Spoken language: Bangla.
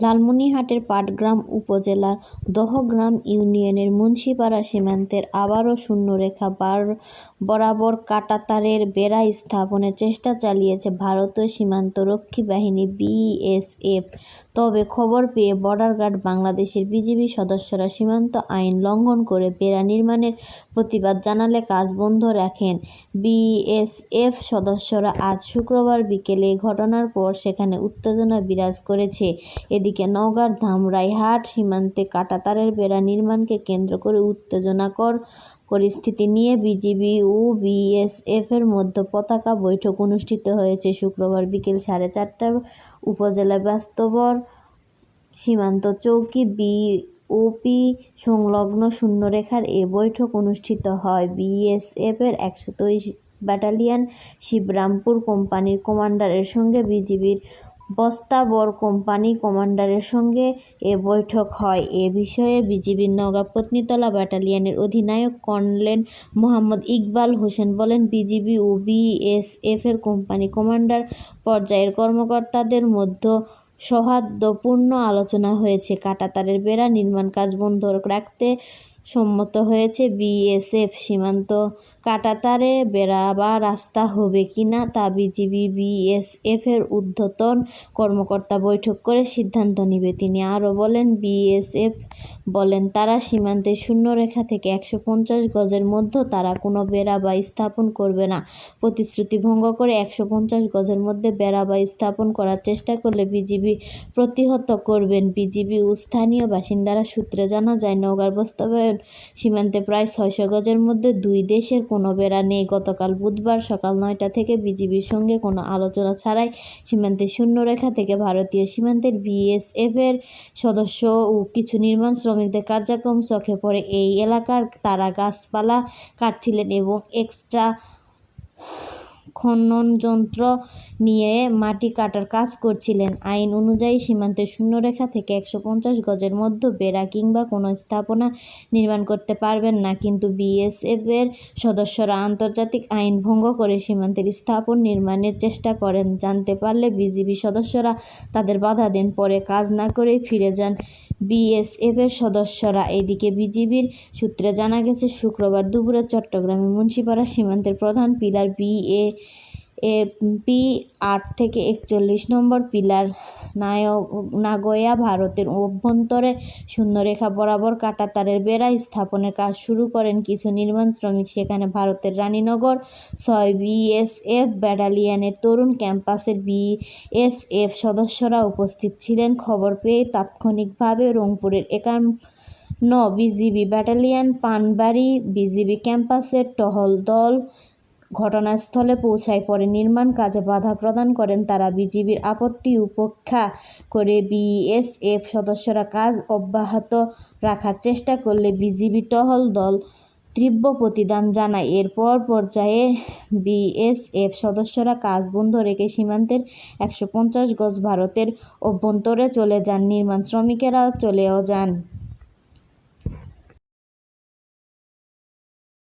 লালমনিরহাটের পাটগ্রাম উপজেলার দহগ্রাম ইউনিয়নের মুন্সিপাড়া সীমান্তের আবারও শূন্যরেখা বরাবর কাঁটাতারের বেড়া স্থাপনের চেষ্টা চালিয়েছে ভারতীয় সীমান্তরক্ষী বাহিনী বিএসএফ। তবে খবর পেয়ে বর্ডার গার্ড বাংলাদেশের বিজিবি সদস্যরা সীমান্ত আইন লঙ্ঘন করে বেড়া নির্মাণের প্রতিবাদ জানালে কাজ বন্ধ রাখেন বিএসএফ সদস্যরা। আজ শুক্রবার বিকেলে ঘটনার পর সেখানে উত্তেজনা বিরাজ করেছে। এদিকে নওগাঁর ধামরাইহাট সীমান্তে কাঁটাতারের বেড়া নির্মাণকে কেন্দ্র করে উত্তেজনাকর পরিস্থিতি নিয়ে বিজিবি ও বিএসএফের মধ্যে পতাকা বৈঠক অনুষ্ঠিত হয়েছে শুক্রবার বিকেল সাড়ে চারটায় উপজেলা বাস্তবর সীমান্ত চৌকি বিওপি সংলগ্ন শূন্যরেখার এ বৈঠক অনুষ্ঠিত হয়। বিএসএফের একশো তেইশ ব্যাটালিয়ন শিবরামপুর কোম্পানির কমান্ডারের সঙ্গে বিজিবির বস্তাবর কোম্পানি কমান্ডারের সঙ্গে এ বৈঠক হয়। এ বিষয়ে বিজিবির নওগাঁ পত্নীতলা ব্যাটালিয়নের অধিনায়ক কর্নেল মোহাম্মদ ইকবাল হোসেন বলেন, বিজিবি ও বিএসএফের কোম্পানি কমান্ডার পর্যায়ের কর্মকর্তাদের মধ্যে সৌহার্দ্যপূর্ণ আলোচনা হয়েছে। কাঁটাতারের বেড়া, নির্মাণ কাজ বন্ধ রাখতে সম্মত হয়েছে বিএসএফ সীমান্ত কাটাতারে বেড়া বা রাস্তা হবে কিনা তা বিজিবি বিএসএফের ঊর্ধ্বতন কর্মকর্তা বৈঠক করে সিদ্ধান্ত নিবে। তিনি আরও বলেন, বিএসএফ বলেন, তারা সীমান্তের শূন্যরেখা থেকে একশো পঞ্চাশ গজের মধ্যে তারা কোনো বেড়া বা স্থাপন করবে না। প্রতিশ্রুতি ভঙ্গ করে একশো পঞ্চাশ গজের মধ্যে বেড়া বা স্থাপন করার চেষ্টা করলে বিজিবি প্রতিহত করবেন। বিজিবি ও স্থানীয় বাসিন্দারা সূত্রে জানা যায়, নওগাঁর বাস্তবায়ন সীমান্তে প্রায় ছয়শো গজের মধ্যে দুই দেশের কোনো বেড়া নেই। গতকাল বুধবার সকাল নয়টা থেকে বিজিবির সঙ্গে কোনো আলোচনা ছাড়াই সীমান্তের শূন্যরেখা থেকে ভারতীয় সীমান্তের বিএসএফের সদস্য ও কিছু নির্মাণ শ্রমিকদের কার্যক্রম চোখে পড়ে। এই এলাকার তারা গাছপালা কাটছিলেন এবং এক্সট্রা খননযন্ত্র নিয়ে মাটি কাটার কাজ করছিলেন। আইন অনুযায়ী সীমান্তের শূন্যরেখা থেকে একশো পঞ্চাশ গজের মধ্যে বেড়া কিংবা কোনো স্থাপনা নির্মাণ করতে পারবেন না। কিন্তু বিএসএফের সদস্যরা আন্তর্জাতিক আইন ভঙ্গ করে সীমান্তের স্থাপন নির্মাণের চেষ্টা করেন। জানতে পারলে বিজিবি সদস্যরা তাদের বাধা দেন। পরে কাজ না করেই ফিরে যান বিএসএফের সদস্যরা। এদিকে বিজিবির সূত্রে জানা গেছে, শুক্রবার দুপুরে চট্টগ্রামে মুন্সিপাড়া সীমান্তের প্রধান পিলার বিএ পি আট থেকে একচল্লিশ নম্বর পিলার। নাগোয়া ভারতের অভ্যন্তরে শূন্যরেখা বরাবর কাঁটাতারের বেড়া স্থাপনের কাজ শুরু করেন কিছু নির্মাণ শ্রমিক। সেখানে ভারতের রানীনগর ছয় বিএসএফ ব্যাটালিয়ানের তরুণ ক্যাম্পাসের বিএসএফ সদস্যরা উপস্থিত ছিলেন। খবর পেয়ে তাৎক্ষণিকভাবে রংপুরের একান্ন বিজিবি ব্যাটালিয়ান পানবাড়ি বিজিবি ক্যাম্পাসের টহল দল ঘটনাস্থলে পৌঁছায় পরে নির্মাণ কাজে বাধা প্রদান করেন তারা। বিজিবির আপত্তি উপেক্ষা করে বিএসএফ সদস্যরা কাজ অব্যাহত রাখার চেষ্টা করলে বিজিবি টহল দল তীব্র প্রতিদান জানায়। এরপর পর্যায়ে বিএসএফ সদস্যরা কাজ বন্ধ রেখে সীমান্তের একশো পঞ্চাশ গজ ভারতের অভ্যন্তরে চলে যান। নির্মাণ শ্রমিকেরা চলেও যান।